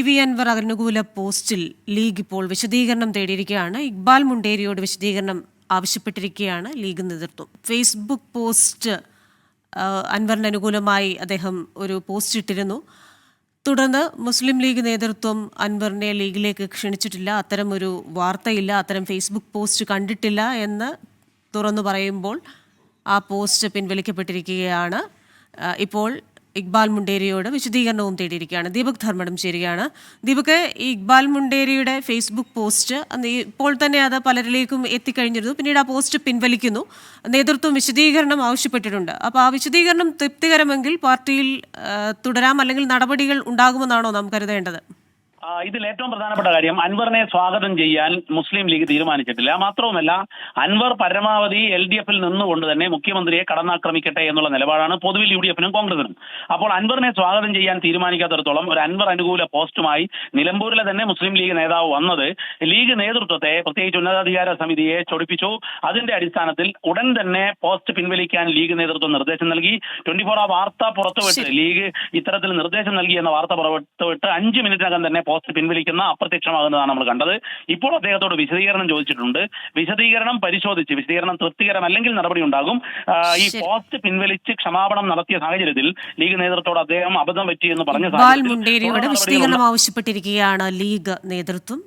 E V Anwar അനുകൂല പോസ്റ്റിൽ league ഇപ്പോൾ വിശദീകരണം തേടിയിരിക്കുകയാണ്. ഇക്ബാൽ മുണ്ടേരിയോട് വിശദീകരണം ആവശ്യപ്പെട്ടിരിക്കുകയാണ് ലീഗ് നേതൃത്വം. ഫേസ്ബുക്ക് പോസ്റ്റ് അൻവറിന് അനുകൂലമായി അദ്ദേഹം ഒരു പോസ്റ്റ് ഇട്ടിരുന്നു. തുടർന്ന് മുസ്ലിം ലീഗ് നേതൃത്വം അൻവറിനെ ലീഗിലേക്ക് ക്ഷണിച്ചിട്ടില്ല. അത്തരം ഒരു വാർത്തയില്ല. അത്തരം ഫേസ്ബുക്ക് പോസ്റ്റ് കണ്ടിട്ടില്ല എന്ന് തുറന്നു പറയുമ്പോൾ ആ പോസ്റ്റ് പിൻവലിക്കപ്പെട്ടിരിക്കുകയാണ്. ഇപ്പോൾ ഇക്ബാൽ മുണ്ടേരിയോട് വിശദീകരണവും തേടിയിരിക്കുകയാണ്. ദീപക് ധർമ്മടം ചേരുകയാണ്. ദീപക് ഇക്ബാൽ മുണ്ടേരിയുടെ ഫേസ്ബുക്ക് പോസ്റ്റ് ഇപ്പോൾ തന്നെ അത് പലരിലേക്കും എത്തിക്കഴിഞ്ഞിരുന്നു. പിന്നീട് ആ പോസ്റ്റ് പിൻവലിക്കുന്നു. നേതൃത്വം വിശദീകരണം ആവശ്യപ്പെട്ടിട്ടുണ്ട്. അപ്പോൾ ആ വിശദീകരണം തൃപ്തികരമെങ്കിൽ പാർട്ടിയിൽ തുടരാം അല്ലെങ്കിൽ നടപടികൾ ഉണ്ടാകുമെന്നാണോ നാം കരുതേണ്ടത്? ഇതിൽ ഏറ്റവും പ്രധാനപ്പെട്ട കാര്യം അൻവറിനെ സ്വാഗതം ചെയ്യാൻ മുസ്ലിം ലീഗ് തീരുമാനിച്ചിട്ടില്ല. മാത്രവുമല്ല അൻവർ പരമാവധി എൽ ഡി എഫിൽ നിന്നുകൊണ്ട് തന്നെ മുഖ്യമന്ത്രിയെ കടന്നാക്രമിക്കട്ടെ എന്നുള്ള നിലപാടാണ് പൊതുവിൽ യു ഡി എഫിനും കോൺഗ്രസിനും. അപ്പോൾ അൻവറിനെ സ്വാഗതം ചെയ്യാൻ തീരുമാനിക്കാത്തടത്തോളം ഒരു അൻവർ അനുകൂല പോസ്റ്റുമായി നിലമ്പൂരിലെ തന്നെ മുസ്ലിം ലീഗ് നേതാവ് വന്നത് ലീഗ് നേതൃത്വത്തെ പ്രത്യേകിച്ച് ഉന്നതാധികാര സമിതിയെ ചൊടിപ്പിച്ചു. അതിന്റെ അടിസ്ഥാനത്തിൽ ഉടൻ തന്നെ പോസ്റ്റ് പിൻവലിക്കാൻ ലീഗ് നേതൃത്വം നിർദ്ദേശം നൽകി. ട്വന്റി ഫോർ ആ വാർത്ത പുറത്തുവിട്ട് ലീഗ് ഇത്തരത്തിൽ നിർദ്ദേശം നൽകി എന്ന വാർത്ത പുറത്തുവിട്ട് അഞ്ച് മിനിറ്റിനകം തന്നെ പോസ്റ്റ് പിൻവലിക്കുന്ന അപ്രത്യക്ഷമാകുന്നതാണ് നമ്മൾ കണ്ടത്. ഇപ്പോൾ അദ്ദേഹത്തോട് വിശദീകരണം ചോദിച്ചിട്ടുണ്ട്. വിശദീകരണം പരിശോധിച്ച് വിശദീകരണം തൃപ്തികരമല്ലെങ്കിൽ നടപടി ഉണ്ടാകും. ഈ പോസ്റ്റ് പിൻവലിച്ച് ക്ഷമാപണം നടത്തിയ സാഹചര്യത്തിൽ ലീഗ് നേതൃത്വത്തോട് അദ്ദേഹം അബദ്ധം പറ്റി എന്ന് പറഞ്ഞ വിശദീകരണം ആവശ്യപ്പെട്ടിരിക്കുകയാണ് ലീഗ് നേതൃത്വം.